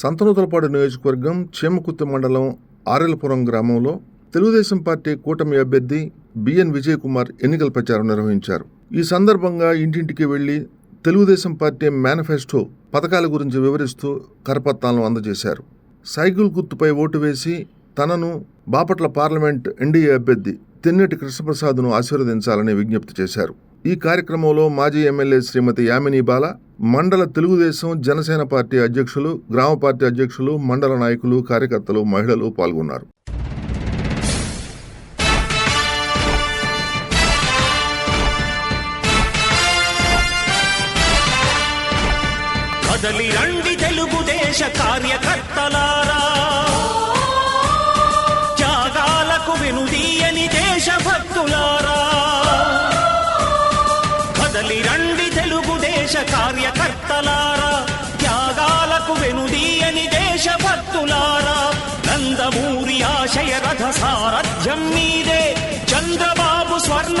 సంతనూతలపాడు నియోజకవర్గం చేమకుత్తి మండలం ఆరెలపురం గ్రామంలో తెలుగుదేశం పార్టీ కూటమి అభ్యర్థి బిఎన్ విజయ్ కుమార్ ఎన్నికల ప్రచారం నిర్వహించారు. ఈ సందర్భంగా ఇంటింటికి వెళ్ళి తెలుగుదేశం పార్టీ మేనిఫెస్టో పథకాల గురించి వివరిస్తూ కరపత్రాలను అందజేశారు. సైకిల్ గుర్తుపై ఓటు వేసి తనను బాపట్ల పార్లమెంట్ ఎన్డీఏ అభ్యర్థి తెన్నటి కృష్ణప్రసాద్ను ఆశీర్వదించాలని విజ్ఞప్తి చేశారు. ఈ కార్యక్రమంలో మాజీ ఎమ్మెల్యే శ్రీమతి యామిని బాల మండల తెలుగుదేశం జనసేన పార్టీ అధ్యక్షులు గ్రామ పార్టీ అధ్యక్షులు మండల నాయకులు కార్యకర్తలు మహిళలు పాల్గొన్నారు. కదలి రండి తెలుగుదేశ కార్యకర్తలారా. త్యాగాలకు వెనుదీయని దేశభక్తులారా. కార్యకర్తలారా త్యాగాలకు వెనుదీయని దేశభక్తులారా నందమూరి ఆశయ రథ సారథ్యం మీదే చంద్రబాబు స్వర్ణ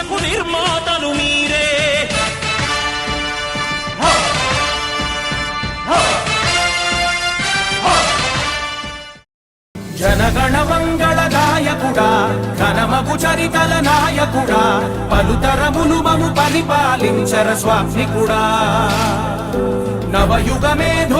స్వర్ణాంధ్రకు నిర్మాతలు మీరే. జనగణ మంగళ గాయకుడా ఘనమగు చరితల నాయకుడా పలుతరములు మము పరిపాలించర స్వామికుడా. నవయుగ మేధో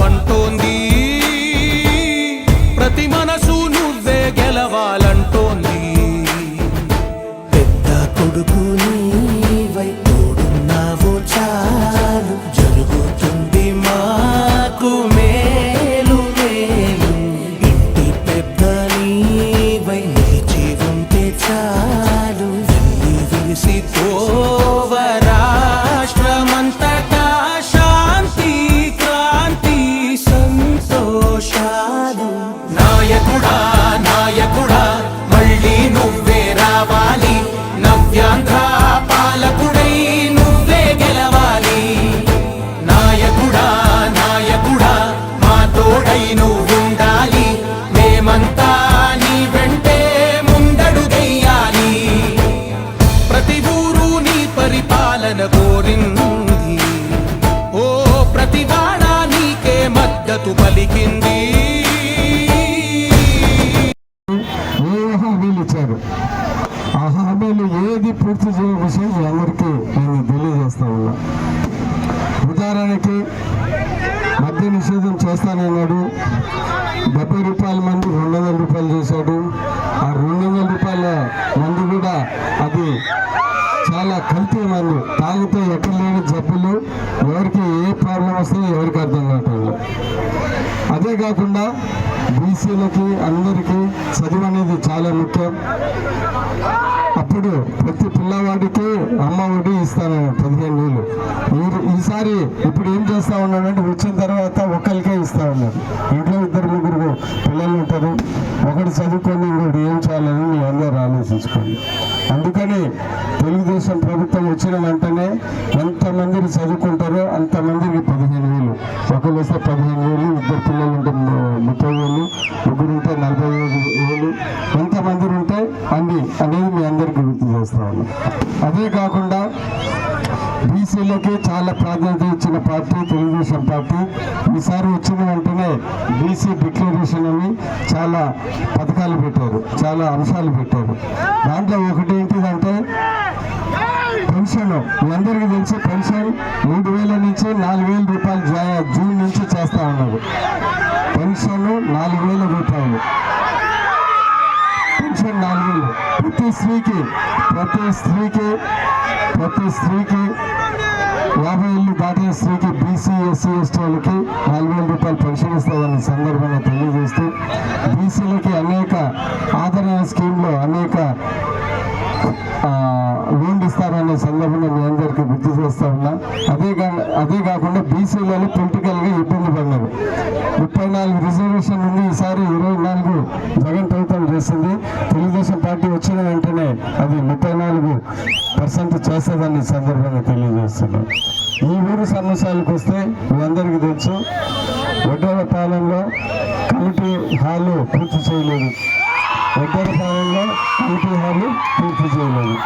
ನೀನು వందల రూపాయలు చేశాడు. ఆ రెండు వందల రూపాయల మందు కూడా అది చాలా కల్తీ మందు. తాగితే ఎక్కడ లేని జబ్బులు ఎవరికి ఏ ప్రాబ్లం వస్తుందో ఎవరికి అర్థం కావట్లేదు. అదే కాకుండా బీసీలకి అందరికీ చదువు అనేది చాలా ముఖ్యం. అప్పుడు ప్రతి పిల్లవాడికి అమ్మ ఒడి ఇస్తాను పదిహేను వేలు ఈ- ఈసారి ఇప్పుడు ఏం చేస్తా ఉన్నాడంటే వచ్చిన తర్వాత ఒకరికే ఇస్తా ఉన్నారు ఇంట్లో ఇద్దరు ముగ్గురు పిల్లలు ఉంటారు. ఒకటి చదువుకొని ఇంకోటి ఏం చేయాలని మీ అందరూ ఆలోచించుకోండి. అందుకని తెలుగుదేశం ప్రభుత్వం వచ్చిన వెంటనే ఎంతమందికి చదువుకుంటారో అంతమందికి పదిహేను వేలు. ఒకరు వస్తే పదిహేను వేలు ఇద్దరు పిల్లలు ఉంటే ముప్పై వేలు ముగ్గురు ఉంటే నలభై ఐదు వేలు. ఎంతమంది ఉంటే అంది అనేది మీ అందరికీ గుర్తు చేస్తా ఉన్నాం. అదే కాకుండా బీసీలకి చాలా ప్రాధాన్యత ఇచ్చిన పార్టీ తెలుగుదేశం పార్టీ. ఈసారి వచ్చిన వెంటనే బీసీ డిక్లరేషన్ అని చాలా పథకాలు పెట్టారు చాలా అంశాలు పెట్టారు. దాంట్లో ఒకటి ఏంటిదంటే పెన్షన్. మీ అందరికీ తెలిసి పెన్షన్ మూడు వేల నుంచి నాలుగు వేల రూపాయలు జా- జూన్ నుంచి చేస్తా ఉన్నారు పెన్షన్ నాలుగు వేల రూపాయలు పెన్షన్ నాలుగు వేలు ప్రతి స్త్రీకి ప్రతి స్త్రీకి ప్రతి స్త్రీకి యాభై ఏళ్ళు దాటిన స్త్రీకి బీసీ ఎస్సీ ఎస్టీ వాళ్ళకి నాలుగు వేల రూపాయలు పెన్షన్ ఇస్తామని సందర్భంగా తెలియజేస్తూ బీసీలకి అనేక ఆదరణ స్కీమ్లో అనేక ఆ, లోన్లు ఇస్తారనే సందర్భంగా మీ అందరికీ గుర్తు చేస్తా ఉన్నా. అదే కా- అదే కాకుండా బీసీలలో పొలిటికల్గా ఇబ్బంది ముప్పై నాలుగు రిజర్వేషన్ ఉంది ఈసారి ఇరవై నాలుగు జగన్ ప్రభుత్వం చేసింది. తెలుగుదేశం పార్టీ వచ్చిన వెంటనే అది ముప్పై నాలుగు పర్సెంట్ చేస్తుందని సందర్భంగా తెలియజేస్తున్నాం. ఈ ఊరు సమస్యలకు వస్తే మీ అందరికీ తెలుసు వడ్డేల పాలనలో కమిటీ హాలు పూర్తి చేయలేదు. పాలెంలో కమిటీ హాలు పూర్తి చేయలేదు.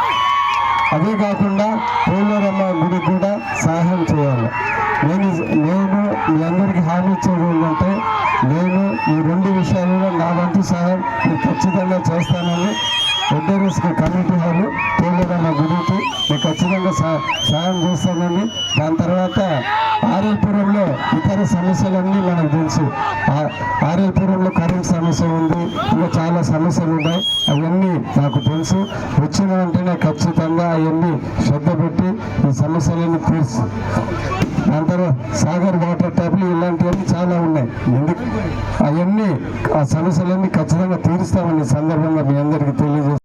అదే కాకుండా పోలరమ్మ గుడికి కూడా సహాయం చేయాలి. నేను నేను మీ అందరికీ హామీ ఇచ్చేది ఏంటంటే నేను ఈ రెండు విషయాలలో నా వంతు సహాయం నేను ఖచ్చితంగా చేస్తానని వడ్డేరస్కి కమిటీ హాలు నా గురించి నేను ఖచ్చితంగా సహా- సహాయం చేస్తానని దాని తర్వాత ఆర్యపురంలో ఇతర సమస్యలన్నీ మనకు తెలుసు. ఆర్యపురంలో కరెంట్ సమస్య ఉంది ఇంకా చాలా సమస్యలు ఉన్నాయి అవన్నీ నాకు తెలుసు. వచ్చిన వెంటనే ఖచ్చితంగా అవన్నీ శ్రద్ధ పెట్టి ఈ సమస్యలన్నీ తీర్చి. దాని సాగర్ వాటర్ ట్యాప్లు ఇలాంటివన్నీ చాలా ఉన్నాయి. ఎందుకు? అవన్నీ ఆ సమస్యలన్నీ ఖచ్చితంగా తీరుస్తామని సందర్భంగా మీ అందరికీ తెలియజేస్తాను